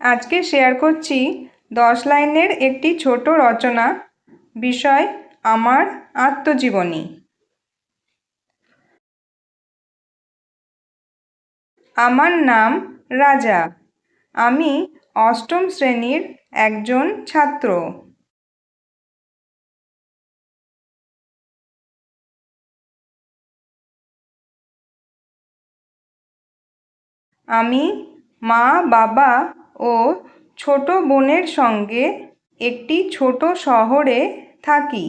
আজকে শেয়ার করছি দশ লাইনের একটি ছোট রচনা, বিষয় আমার আত্মজীবনী। আমার নাম রাজা। আমি অষ্টম শ্রেণির একজন ছাত্র। আমি মা বাবা ও ছোট বোনের সঙ্গে একটি ছোট শহরে থাকি।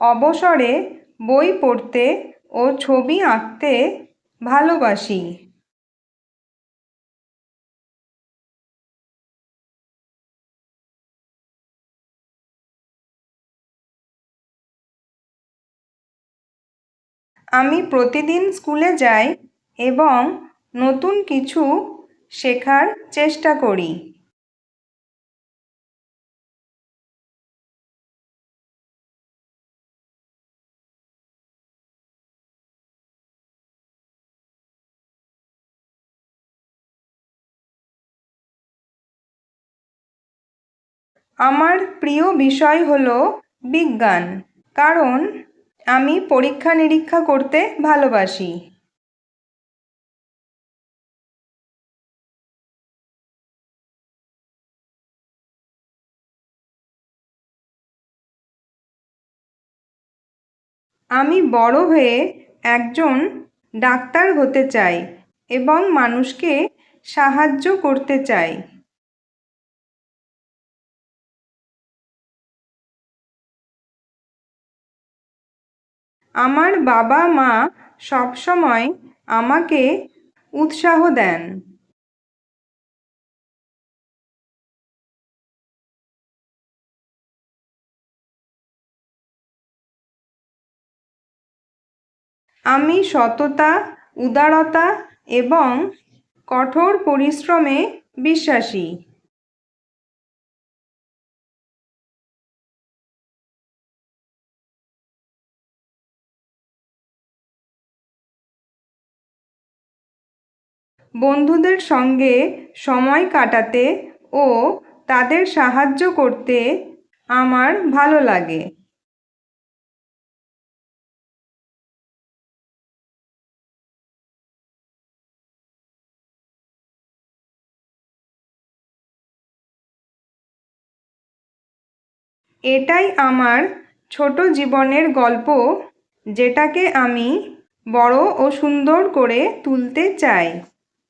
অবসরে বই পড়তে ও ছবি আঁকতে ভালোবাসি। আমি প্রতিদিন স্কুলে যাই এবং নতুন কিছু শেখার চেষ্টা করি। আমার প্রিয় বিষয় হলো বিজ্ঞান, কারণ আমি পরীক্ষা নিরীক্ষা করতে ভালোবাসি। আমি বড় হয়ে একজন ডাক্তার হতে চাই এবং মানুষকে সাহায্য করতে চাই। আমার বাবা মা সবসময় আমাকে উৎসাহ দেন। আমি সততা উদারতা এবং কঠোর পরিশ্রমে বিশ্বাসী। বন্ধুদের সঙ্গে সময় কাটাতে ও তাদের সাহায্য করতে আমার ভালো লাগে। এটাই আমার ছোট জীবনের গল্প, যেটাকে আমি বড় ও সুন্দর করে তুলতে চাই।